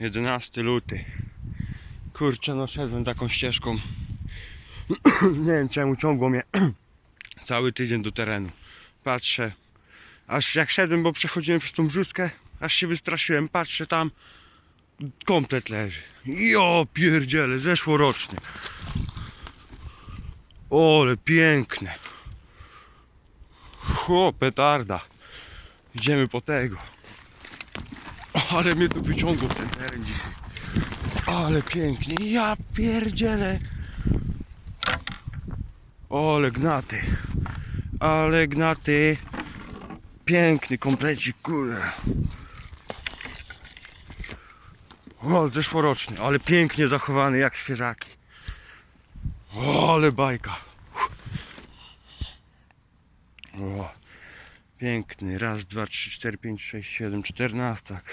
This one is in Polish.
11 luty. Kurczę, no szedłem taką ścieżką. Nie wiem czemu ciągło mnie cały tydzień do terenu. Patrzę, aż jak szedłem, bo przechodziłem przez tą brzuskę, aż się wystraszyłem, patrzę tam, komplet leży. Jo, pierdziele, zeszłoroczny. Ole, piękne. Chło, petarda. Idziemy po tego. Ale mnie tu wyciągło w ten teren dzisiaj. Ale pięknie. Ja pierdzielę. Ole gnaty. Ale gnaty. Piękny komplecik, kurde. O, zeszłoroczny, ale pięknie zachowany jak świeżaki. O, ale bajka. O, piękny. Raz, dwa, trzy, cztery, pięć, sześć, siedem, czternastak.